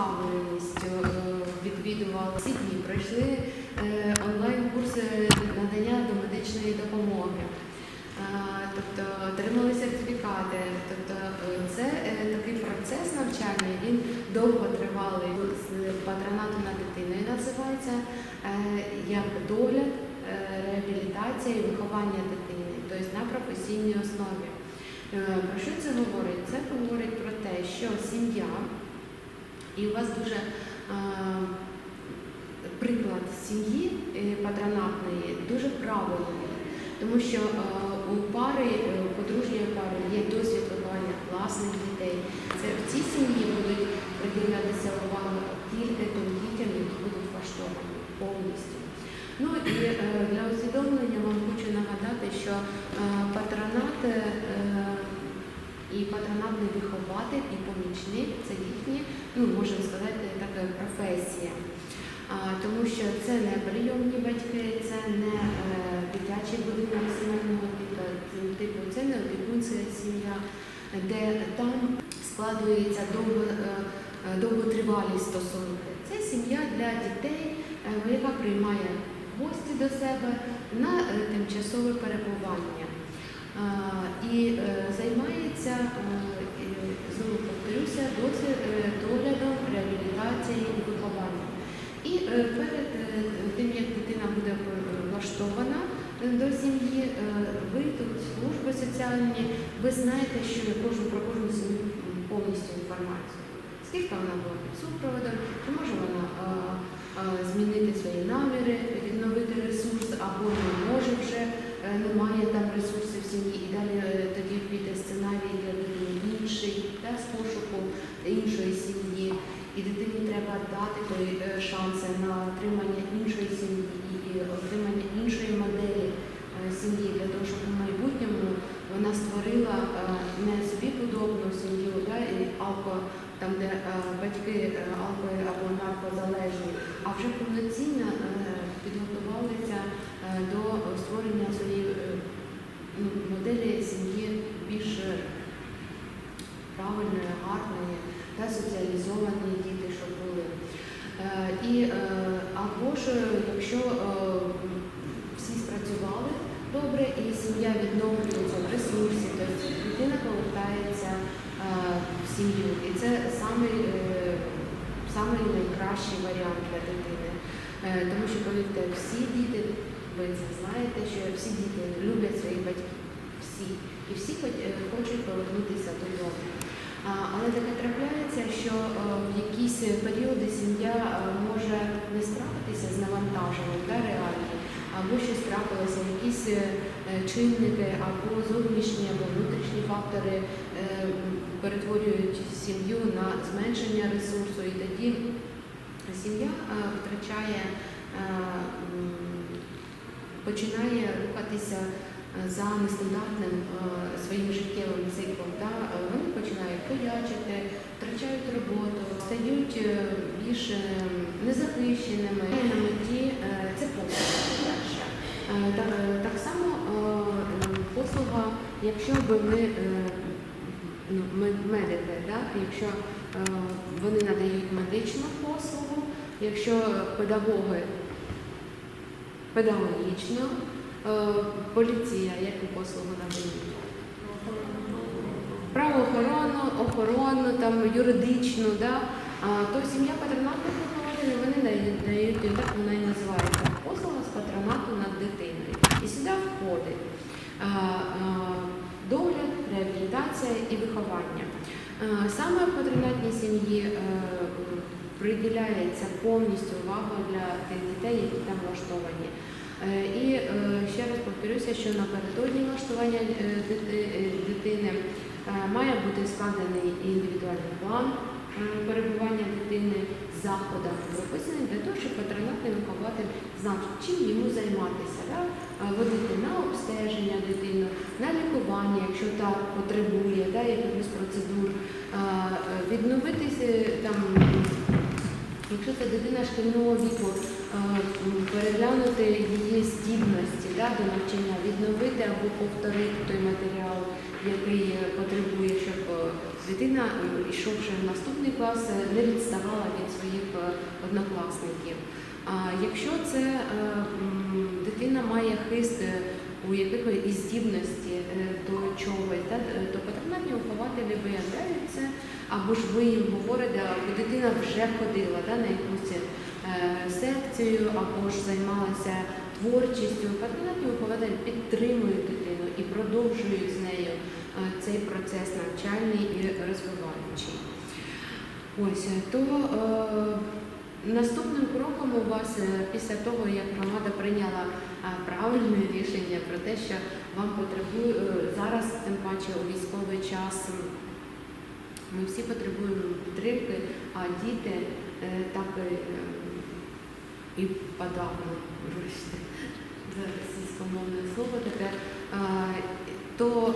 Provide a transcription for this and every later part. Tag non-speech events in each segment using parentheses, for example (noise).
зацікавленістю, е, відвідували всі дні, пройшли е, онлайн-курси надання до медичної допомоги. Е, Тобто отримали сертифікати. Тобто це такий процес навчання, він довго тривалий. З патронату над дитиною називається як догляд, реабілітація і виховання дитини, тобто на професійній основі. Про що це говорить? Це говорить про те, що сім'я, і у вас дуже е, приклад сім'ї е, патронатної дуже правильний, тому що е, у пари, у подружньої пари є досвід виховання власних дітей. Це в цій сім'ї будуть приділятися увага тільки тим дітям, які будуть влаштовані повністю. Ну і для усвідомлення вам хочу нагадати, що патронат і і помічник це їхні, ну можемо сказати, така професія. А, тому що це не прийомні батьки, це не е, дитячий будинок сімейного типу, типу, це не опікунська сім'я, де там складується довго, е, е, довготривалі стосунки. Це сім'я для дітей, е, яка приймає гості до себе на е, тимчасове перебування. А, І е, займається, е, знову повторюся, е, доглядом, реабілітацією і вихованням. І е, перед е, тим, як дитина буде влаштована до сім'ї, ви тут служби соціальні, ви знаєте, що я кожну про кожну сім'ю повністю інформацію. Скільки вона була під супроводом, чи може вона змінити свої наміри, відновити ресурс, або не може е, немає там ресурсів в сім'ї, і далі е, тоді піде сценарій для дитини інший, да, з пошуку іншої сім'ї. І дитині треба дати той е, шанс на отримання іншої сім'ї і отримання іншої моделі е, сім'ї для того, щоб у майбутньому вона створила е, не собі подобну сім'ю, да, і алко, там, де батьки е, алко або наркозалежні, а вже повноцінно е, підготувалися е, до створення своєї е, ну, моделі сім'ї більш е, правильної, гарної та соціалізовані діти, щоб були. Е, І е, або ж, е, якщо е, всі спрацювали добре і сім'я відновлюється в ресурсі, то дитина повертається е, в сім'ю. І це самий, е, самий найкращий варіант для дитини. Е, Тому що, повірте, всі діти, ви це знаєте, що всі діти люблять своїх батьків. Всі. І всі е, хочуть повернутися додому. Але таке трапляється, що е, в якісь періоди сім'я може не справитися з навантаженням да, реально, або щось трапилося, якісь чинники, або зовнішні, або внутрішні фактори перетворюють сім'ю на зменшення ресурсу, і тоді сім'я втрачає, починає рухатися за нестандартним своїм життєвим циклом. Да? Вони починають поячити, втрачають роботу, стають е, більш е, незахищеними. На меті е, це послуга. Так, так само послуга, якщо би ми ну, медики, да? якщо е, вони надають медичну послугу, якщо педагоги педагогічну, е, поліція, яку послугу надають? Правоохоронну, охоронну, там, юридичну, да? а, то сім'я патронатних вихователів вони дають, так вона і називається, послуга з патронату над дитиною. І сюди входить а, догляд, реабілітація і виховання. Е, Саме в патронатній сім'ї е, приділяється повністю увага для тих дітей, які там влаштовані. Е, І ще раз повторюся, що напередодні влаштування дити- дитини Має бути складений індивідуальний план перебування дитини з заходами прописаний для того, щоб патронатний вихователь знав, чим йому займатися, водити на обстеження дитину, на лікування, якщо так потребує, да, якихось процедур, е, відновитися там. Якщо це дитина шкільного віку, переглянути її здібності да, до навчання, відновити або повторити той матеріал, який потребує, щоб е, дитина, йшовши в наступний клас, не відставала від своїх е, однокласників. А якщо це дитина має хист у якихось здібності е, до чогось, да, е, то патронатні вихователі виявляють це, або ж ви їм говорите, або дитина вже ходила да, на якусь е, секцію, або ж займалася творчістю. Патронатні вихователі підтримують дитину і продовжують з нею цей процес навчальний і розвиваючий. Ось то наступним кроком у вас е, після того, як громада прийняла е, правильне рішення про те, що вам потребує е, зараз, тим паче у військовий час. Ми всі потребуємо підтримки, а діти так і, подавно, вибачте, російськомовне слово таке, то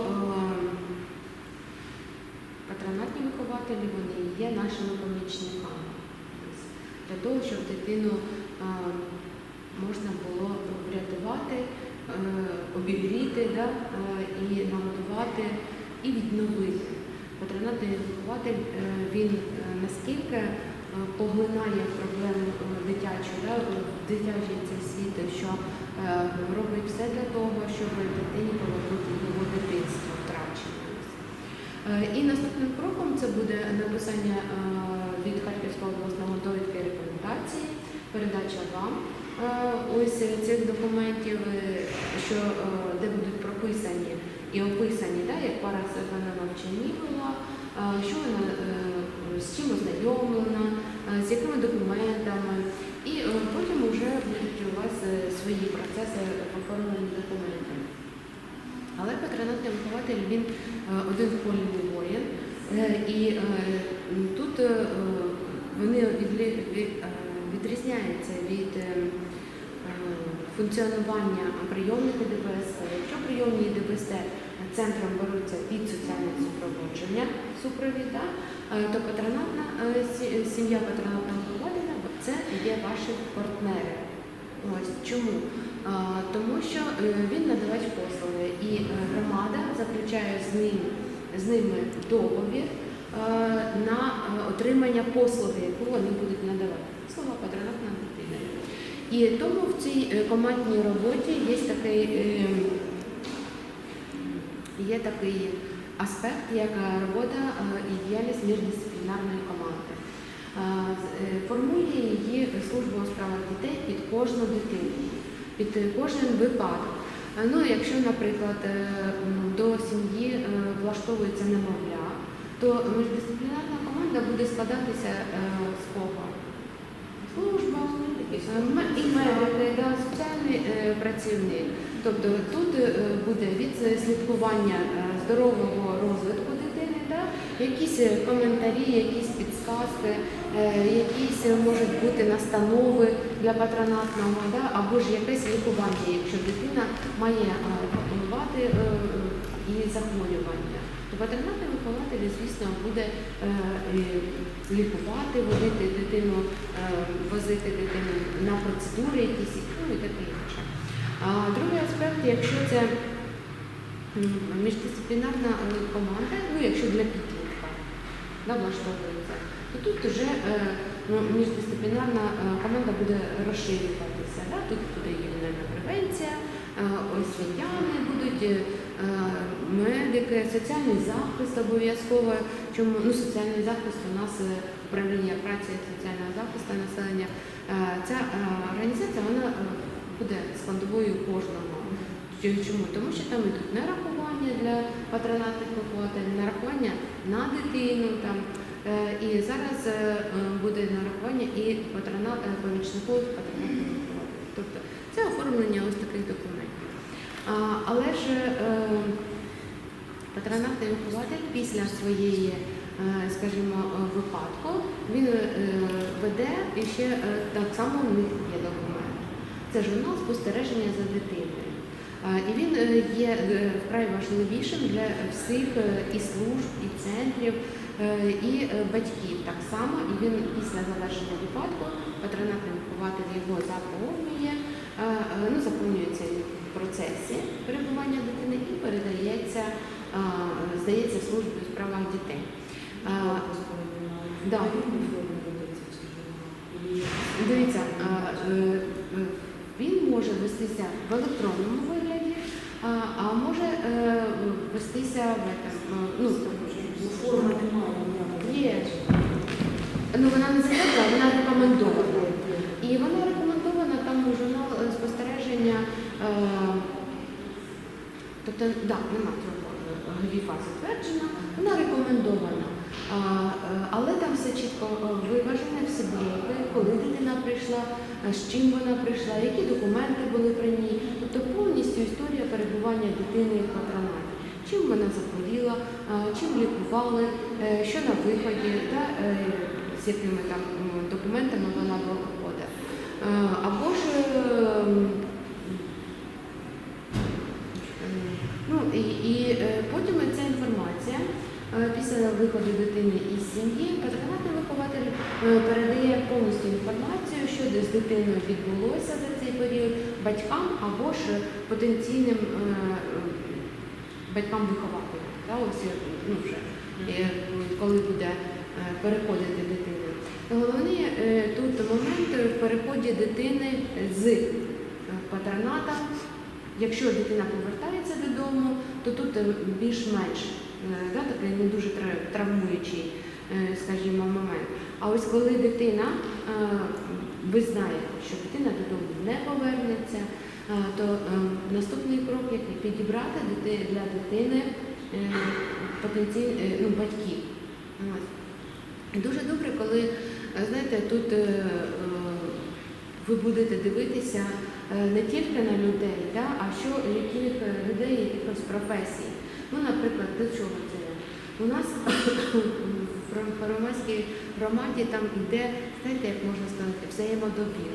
патронатні вихователі вони є нашими помічниками. Для того, щоб дитину можна було врятувати, обігріти да, і нагодувати, і відновити. Патронатний вихователь е, він е, наскільки е, поглинає проблему е, дитячу, да, дитячий цей світ, що робить все для того, щоб дитині повернути його дитинство втрачене. І наступним кроком це буде написання від рекомендації, передача вам е, ось цих документів, е, що, е, де будуть прописані і описані, да, як пара себе на була, е, що вона е, з чим ознайомлена, е, з якими документами. І е, потім вже будуть у вас е, свої процеси оформлені документами. Але патронатний вихователь він е, один в полі не воїн. Е, І е, тут е, вони від- відрізняються від е, е, функціонування прийомника ДПСТ. Якщо прийомні ДПСТ центром беруться під соціальне супроводження супровід, е, то патронатна е, сім'я патронатного вихователя це є ваші партнери. Ось чому? Тому що він надавач послуги, і громада заключає з ним з ними договір на е, отримання послуги, яку вони будуть надавати. Слова патронатна дитина. І тому в цій е, командній роботі є такий, е, є такий аспект, як е, робота е, і діяльність міждисциплінарної команди. Е, е, Формує її служба у справах дітей під кожну дитину, під е, кожен випадок. Е, Ну, якщо, наприклад, е, до сім'ї е, влаштовується немовля, то міждисциплінарна команда буде складатися е, з кого? Служба, і медики, да, соціальний е, працівник. Тобто тут е, буде від слідкування здорового розвитку дитини, да, якісь коментарі, якісь підсказки, якісь можуть бути настанови для патронатного, да, або ж якесь лікування, якщо дитина має патронувати е, і захворювання. Патронатний вихователь, звісно, буде е, лікувати, водити дитину, е, возити дитину на процедури якісь, ну і таке інше. А другий аспект, якщо це міждисциплінарна команда, ну якщо для підлітка да, влаштовується, то тут вже е, ну, міждисциплінарна команда буде розширюватися. Да? Тут буде ювенальна превенція, освітяни будуть, медики, соціальний захист обов'язково. Чому ну, соціальний захист у нас е, управління праці соціального захисту населення. Ця організація вона е, буде складовою кожного. Чому? Тому що там йдуть нарахування для патронатних вихователів, нарахування на дитину. Там. Е, І зараз буде нарахування і патронат, помічникових патронатних вихователів. Тобто це оформлення ось таких документів. Але ж е, патронатний вихователь після своєї, е, скажімо, е, випадку він веде і ще так само в них є документ. Це журнал спостереження за дитиною. І він є вкрай важливішим для всіх і служб, і центрів, і батьків так само. І він після завершення випадку патронатний вихователь його заповнює, ну, заповнюється процесі перебування дитини і передається, здається, службі у справах дітей. Да. Дивіться, е, е, він може вестися в електронному вигляді, а, може е, вестися в ну, Форми немає є. Ну, вона не закрепла, вона рекомендована. І вона рекомендована там у журнал е, спостереження. Е, тобто, да, нема цього е, гріфа затверджена, вона рекомендована. А, е, але там все чітко е, виважене, всі блоки, коли дитина прийшла, з чим вона прийшла, які документи були при ній. Тобто повністю історія перебування дитини в патронаті. Чим вона захворіла, чим лікували, що на виході, та, з якими там документами вона виходить. Е, Або ж е, м, Ну і, і е, потім ця інформація е, після виходу дитини із сім'ї патронатний вихователь е, передає повністю інформацію, що з дитиною відбулося за цей період батькам або ж потенційним е, е, батькам-вихователям. Ось, е, ну, вже, коли буде переходити дитина. Головний тут момент в переході дитини з патроната Якщо дитина повертається додому, то тут більш-менш да, такий не дуже травмуючий, е, скажімо, момент. А ось коли дитина, е, ви що дитина додому не повернеться, е, то е, наступний крок, який підібрати для дитини ну, батьків. Дуже добре, коли е, знаєте, тут е, е, ви будете дивитися е, не тільки на людей, да, а що яких е, людей, якихось професій. Ну, наприклад, до чого це? У нас в громадській громаді там йде, знаєте, як можна сказати, взаємодобір.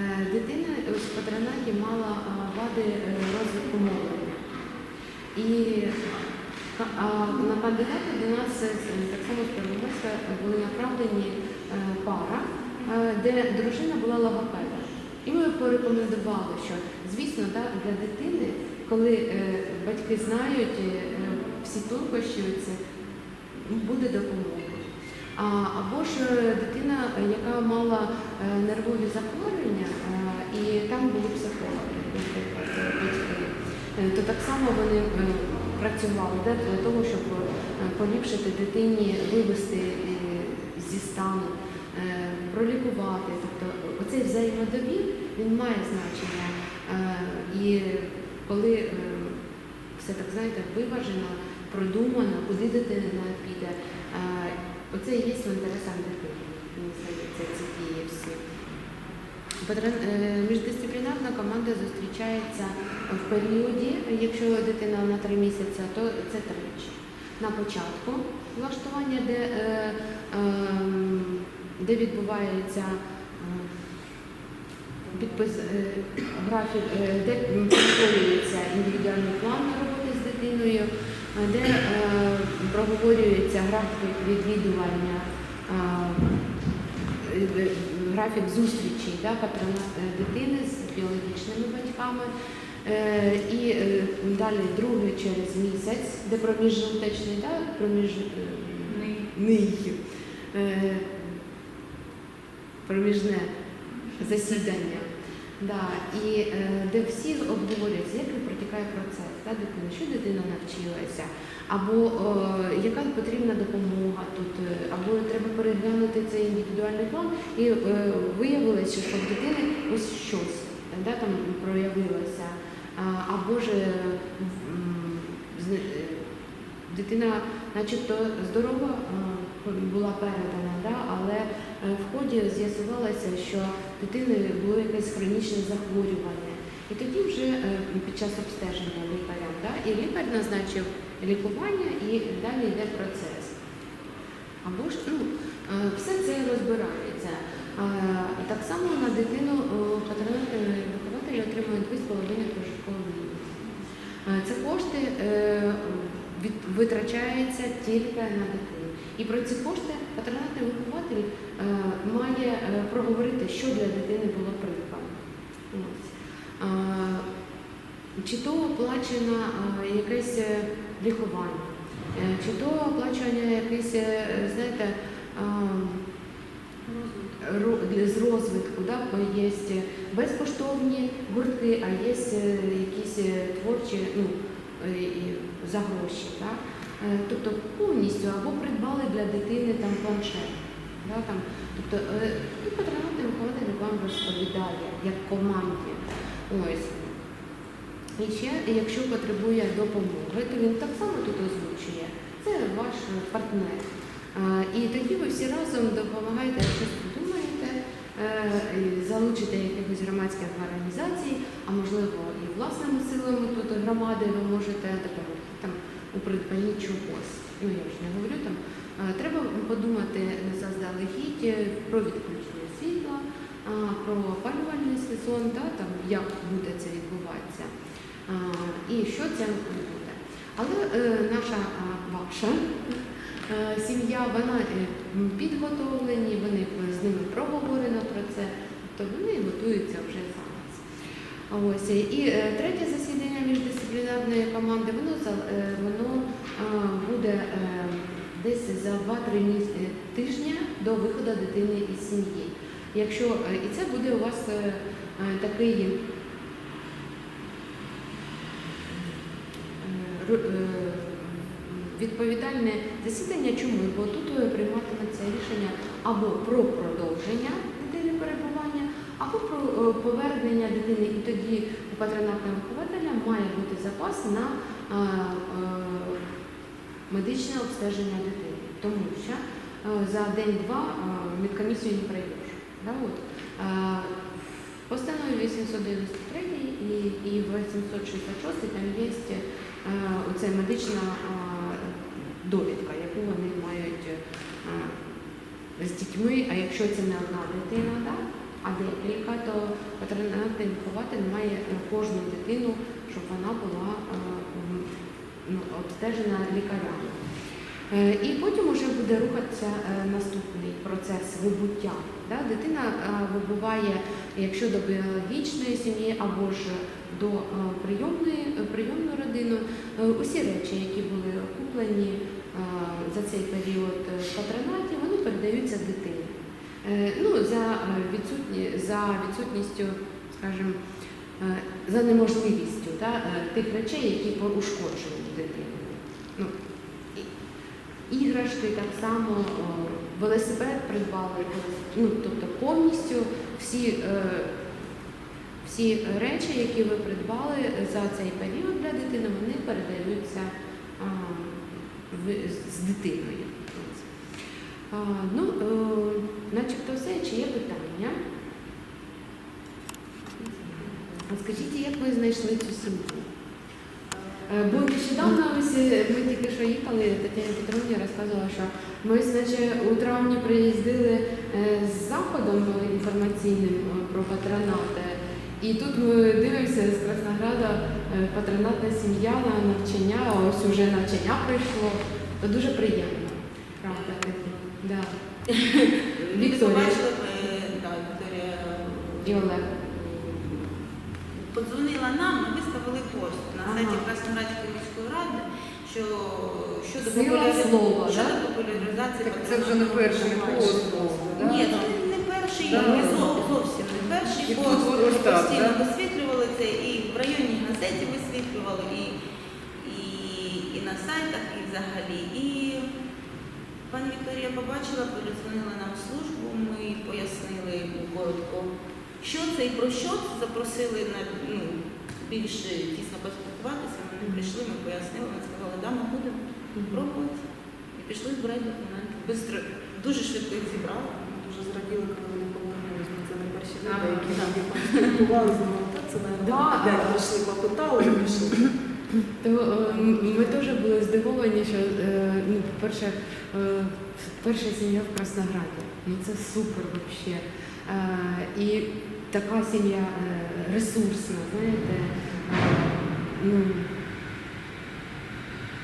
Е, Дитина в патронаті мала е, вади е, розвитку мовлення. І на кандидата до нас так само з Первомайська були направлені пара, де дружина була логопедом. І ми порекомендували, що звісно, для дитини, коли е, батьки знають е, всі тонкощі, це буде допомога. А, або ж е, дитина, яка мала нервові захворювання, і там були психологи, батьки, то так само вони працювали да, для того, щоб поліпшити дитині, вивести зі стану, пролікувати. Тобто оцей взаємодовір він має значення. І коли е, все так знаєте, виважено, продумано, куди дитина піде. е, Оце і є в інтересах дитини. Мені здається, всі. Е, Міждисциплінарна команда зустрічається в періоді, якщо дитина на три місяці, то це тричі. На початку влаштування, де, ем, де відбувається е, графік, е, де створюється індивідуальний план роботи з дитиною, де е, проговорюється графік відвідування, графік зустрічей да, патрона е, дитини з біологічними батьками. І далі другий через місяць, де проміжуточний, да, проміж, проміжне засідання. Да, і е, де всі обговорюються, як протікає процес да, дитини, що дитина навчилася, або е, яка потрібна допомога тут, е, або треба переглянути цей індивідуальний план. І е, виявилося, що в дитини ось щось да, там проявилося. Або ж е, дитина, начебто, здорова була передана, да, але е, в ході з'ясувалося, що дитини було якесь хронічне захворювання. І тоді вже е, під час обстеження лікаря, да, і лікар назначив лікування і далі йде процес. Або ж ну, е, все це розбирається. Так само на дитину вихователь отримує 2,5 прожиткового мінімуму. Це кошти витрачаються тільки на дитину. І про ці кошти патронатний вихователь е, має е, проговорити, що для дитини було придбано. Е, Чи то оплачено якесь лікування, чи то оплачування якесь, знаєте, з розвитку, да, є безкоштовні гуртки, а є якісь творчі ну, за гроші. Да? Е, Тобто повністю або придбали для дитини там планшет. Да, там, тобто, е, і патронатний вихователь вам розповідає як команді. Ось. І ще, якщо потребує допомоги, то він так само тут озвучує. Це ваш партнер. І тоді ви всі разом допомагаєте, якщо думаєте, е, залучите якихось громадських організацій, а можливо і власними силами тут громади ви можете допомогти у придбанні чогось. Ну я ж не говорю там. Треба подумати заздалегідь е, про відключення світла, про опалювальний сезон, та, там, як буде це відбуватися і що це буде. Але е, наша ваша е, сім'я, вона підготовлені, вони з ними проговорено про це, тобто вони готуються вже Ось і е, третє засідання міждисциплінарної команди, воно е, воно буде е, десь за 2-3 е, тижні до виходу дитини із сім'ї. Якщо і це буде у вас такий відповідальне засідання. Чому? Бо тут прийматиметься рішення або про продовження дитини перебування, або про е, повернення дитини. І тоді у патронатного вихователя має бути запас на е, е, медичне обстеження дитини. Тому що за день-два медкомісію не пройдеш. Да, от. Постанові 893 і, і в 866 там є е, оця медична довідка, яку вони мають з дітьми, а якщо це не одна дитина, да, а декілька, то патронатний вихователь має кожну дитину, щоб вона була е, ну, обстежена лікарями. Е, І потім вже буде рухатися е, наступний процес вибуття. Дитина вибуває, якщо до біологічної сім'ї або ж до прийомної прийомну родину, е, усі речі, які були куплені за цей період в патронаті, вони передаються дитині. Е, Ну, за, е, відсутні, за відсутністю, скажімо, е, за неможливістю да, тих речей, які ушкоджують дитину. Ну, іграшки так само, велосипед придбали, ну, тобто повністю всі, всі речі, які ви придбали за цей період для дитини, вони передаються з дитиною. Ну, е, начебто все, чи є питання? А Скажіть, як ви знайшли цю сім'ю? Е, Бо нещодавно е, ми тільки що їхали, Тетяна Петровні розказувала, що ми, значить, у травні приїздили з заходом інформаційним про патронат. Е, І тут ми дивимося з Краснограда патронатна сім'я на навчання, ось уже навчання прийшло. То дуже приємно. Правда. Да. (laughs) Вікторія. Побачила, да, Вікторія І Олег. подзвонила нам, ми виставили пост на Ага. сайті Красноградської міської ради, що щодо Сила популяри- слова, щодо да? популяризації Так це вже не перший виховання. пост був, да? Ні, це не перший, Да. не зо- зовсім не перший тут Ми ось так, постійно да? висвітлювали це і в районній газеті висвітлювали, і, і, і на сайтах, і взагалі. І пані Вікторія побачила, передзвонила нам в службу, ми пояснили коротко, що це і про що це, запросили на ну, більш тісно поспілкуватися. Вони прийшли, ми пояснили, вони сказали, да, ми будемо пробувати. І пішли збирати документи. Бистро, дуже швидко їх зібрали. Дуже зраділи, коли вони повернулись. Ми Це не перші люди, які там спілкувалися. Це де прийшли, попитали і пішли. То е, ми теж були здивовані, що е, ну, по-перше, е, перша сім'я в Краснограді. Ну це супер взагалі. Е, і така сім'я ресурсна, знаєте. Ну,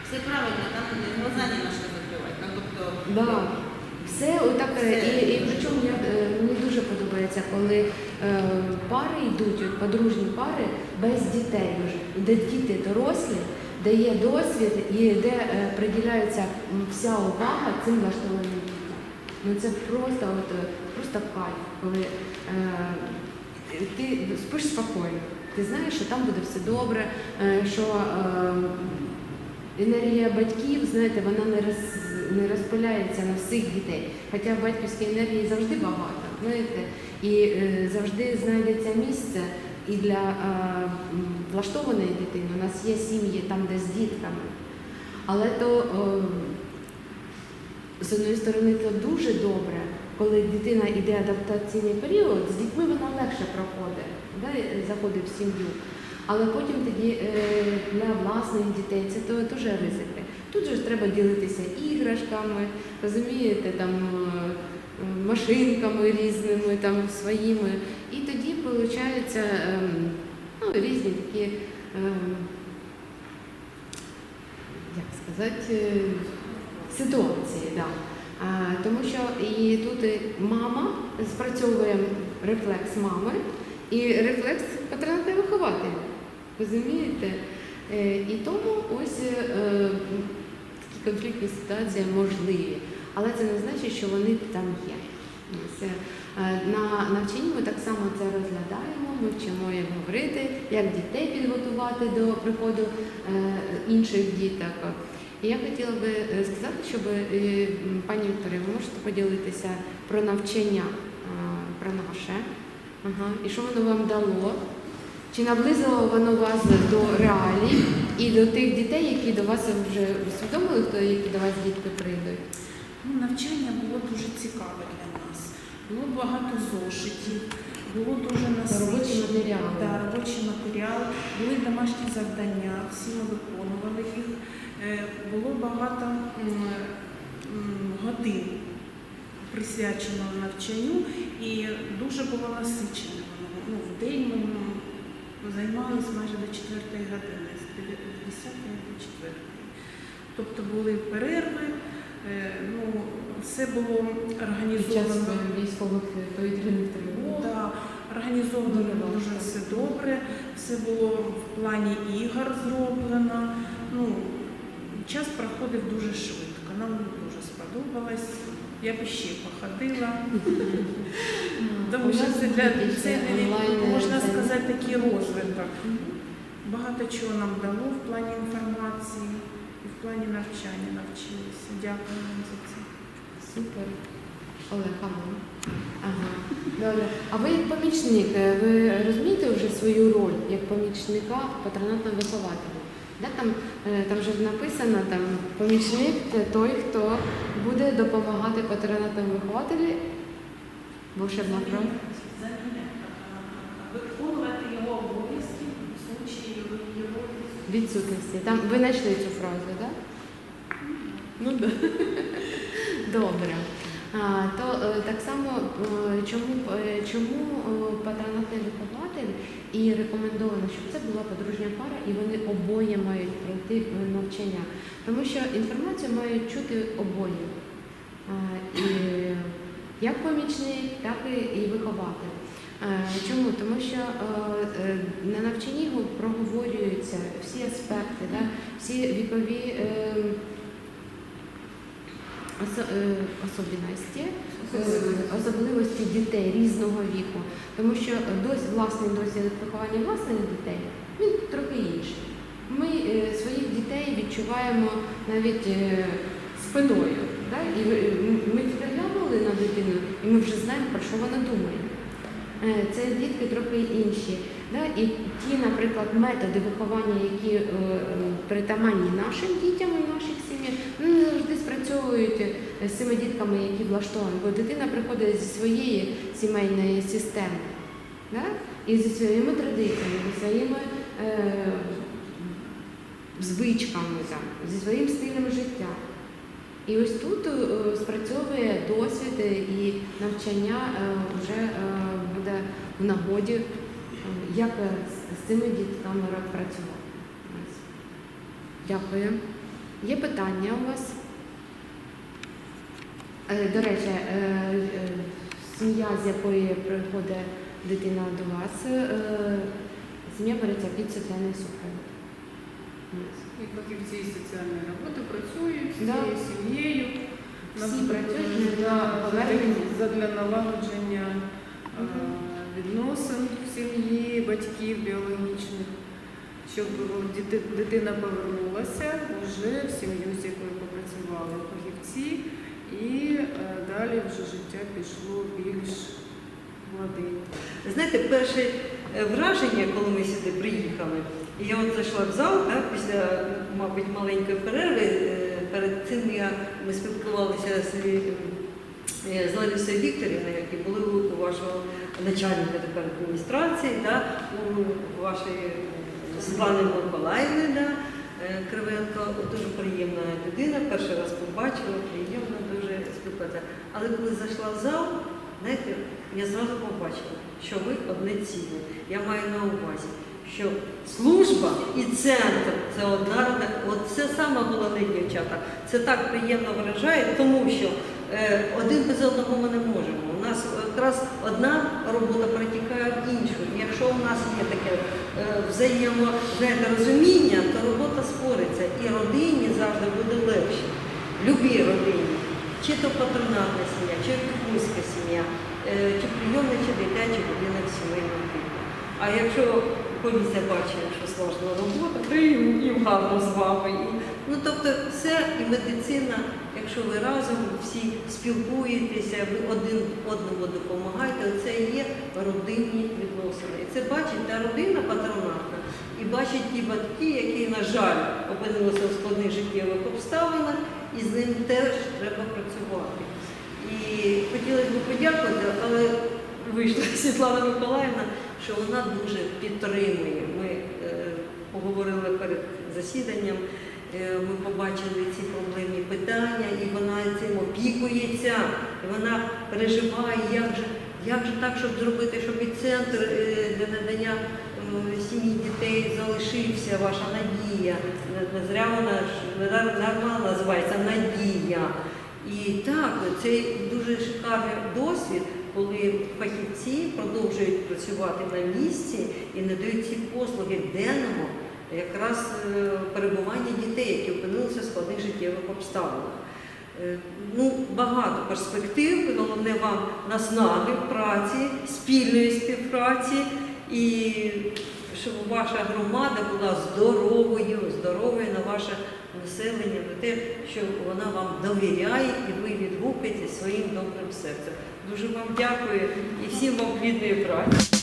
Все правильно, там глаза не на що закривати. Ну, тобто, Да. Все отак. Все. І, і причому мені дуже подобається, коли пари йдуть, от подружні пари без дітей де діти дорослі, де є досвід і де е, приділяється вся увага цим влаштованим дітям. Ну це просто, от, е, просто кайф, коли е, ти спиш спокійно. Ти знаєш, що там буде все добре, е, що е, енергія батьків, знаєте, вона не роз, не розпиляється на всіх дітей. Хоча батьківської енергії завжди багато, знаєте, і е, завжди знайдеться місце і для е, влаштованої дитини. У нас є сім'ї там, де з дітками. Але то з одної сторони то дуже добре, коли дитина йде адаптаційний період, з дітьми вона легше проходить, да, заходить в сім'ю. Але потім тоді е, для власних дітей це то теж ризики. Тут же треба ділитися іграшками, розумієте, там машинками різними, там своїми. І тоді виходить ну, різні такі, ем, як сказати, е, ситуації. Да. Тому що і тут мама спрацьовує рефлекс мами і рефлекс патронатної вихователя. Розумієте? Е, І тому ось е, такі конфліктні ситуації можливі. Але це не значить, що вони там є. Ось, е, На навчанні ми так само це розглядаємо, ми вчимо як говорити, як дітей підготувати до приходу е, інших діток. І я хотіла би е, сказати, щоб пані Вікторія, ви можете поділитися про навчання, про наше, ага. і що воно вам дало? Чи наблизило воно вас до реалій і до тих дітей, які до вас вже усвідомили, хто які до вас дітки прийдуть? Ну, навчання було дуже цікаве для нас. Було багато зошитів, було дуже насичено. матеріали. Да, робочі матеріали, були домашні завдання, всі ми виконували їх. Е, Було багато годин присвячено навчанню і дуже було насичене воно. Ну, в день ми займалися майже до 4 години, з 10 до 4. Тобто були перерви, ну, все було організовано. е, військових повітряних тривог? Да, організовано Дуже дуже все добре, все було в плані ігор зроблено. Ну, час проходив дуже швидко. Нам дуже сподобалось. Я б ще походила. (laughs) Тому що це для це можна сказати такий розвиток. Багато чого нам дало в плані інформації і в плані навчання навчилися. Дякую вам за це. Супер. Олег, а ви? Ага. Добре. А ви як помічник, е, ви розумієте вже свою роль як помічника патронатного вихователя? Да, там, е, там вже написано, там помічник це той, хто буде допомагати патронатному вихователю. Волшебна фраза. Виконувати його обов'язки в случаї його Відсутності. Там ви знайшли цю фразу, так? Да? Ну да. Добре. А, то е, так само, е, чому, е, чому патронатний вихователь і рекомендовано, щоб це була подружня пара, і вони обоє мають пройти навчання. Тому що інформацію мають чути обоє. А, і як помічник, так і, і вихователь. Е, Чому? Тому що е, е, на навчанні проговорюються всі аспекти, да? всі вікові особливості, особливості дітей різного віку. Тому що дось, власний досвід виховання власних дітей він трохи інший. Ми своїх дітей відчуваємо навіть спиною. Да? І ми тільки глянули на дитину, і ми вже знаємо, про що вона думає. Е, Це дітки трохи інші. І ті, наприклад, методи виховання, які е, притаманні нашим дітям і наших сім'ях, не завжди спрацьовують е, з цими дітками, які влаштовані. Бо дитина приходить зі своєї сімейної системи і зі своїми традиціями, зі своїми звичками, зі своїм стилем життя. І ось тут спрацьовує досвід і навчання вже буде в нагоді, е, як е, з- цими дітками працювати. Дякую. Є питання у вас? Е, До речі, сім'я, з якої приходить дитина до вас, сім'я береться під соціальний супровід. І фахівці соціальної роботи працюють з Да. цією сім'єю. Всі працюють для, задля налагодження відносин в сім'ї, батьків біологічних, щоб дитина повернулася вже в сім'ю, з якою попрацювали фахівці, і е, далі вже життя пішло більш гладенько. Знаєте, перше е, враження, коли ми сюди приїхали, я от зайшла в зал, так, після, мабуть, маленької перерви, е, перед цим я, ми спілкувалися з, е, з Ларисою Вікторівною, які були у вашого начальника тепер адміністрації, да, у вашої е, Світлани Миколаївни, да, е, Кривенко, дуже приємна людина, перший раз побачила, приємно дуже спілкуватися. Але коли зайшла в зал, знаєте, я зразу побачила, що ви одне ціле. Я маю на увазі, що служба і центр це одна родина. От це саме головне, дівчата. Це так приємно вражає, тому що е, один без одного ми не можемо. У нас якраз одна робота протікає в іншу. І якщо у нас є таке е, взаємо знаєте, розуміння, то робота спориться. І родині завжди буде легше. Любій родині. Чи то патронатна сім'я, чи опікунська сім'я, е, чи прийомна, чи дитяча будинок сімейного типу. А якщо поліція бачить, що сложна робота, то їм, їм гарно з вами. Ну тобто все і медицина, якщо ви разом всі спілкуєтеся, ви один одному допомагаєте, це є родинні відносини. І це бачить та родина патронатна, і бачать ті батьки, які, на жаль, опинилися в складних життєвих обставинах, і з ним теж треба працювати. І хотілося б подякувати, але вийшла (laughs) Світлана Миколаївна, що вона дуже підтримує. Ми е, поговорили перед засіданням, ми побачили ці проблемні питання, і вона цим опікується, і вона переживає, як же, як же так, щоб зробити, щоб і центр е, для надання е, сім'ї дітей залишився, ваша надія. Не- зря вона ж дарма називається надія. І так, це дуже шикарний досвід, коли фахівці продовжують працювати на місці і надають ці послуги денного якраз е, перебування дітей, які опинилися в складних життєвих обставинах. Е, Ну, багато перспектив, головне вам наснаги праці, спільної співпраці і щоб ваша громада була здоровою, здоровою на ваше населення, на те, що вона вам довіряє і ви відгукуєтесь своїм добрим серцем. Дуже вам дякую і всім вам плідної праці.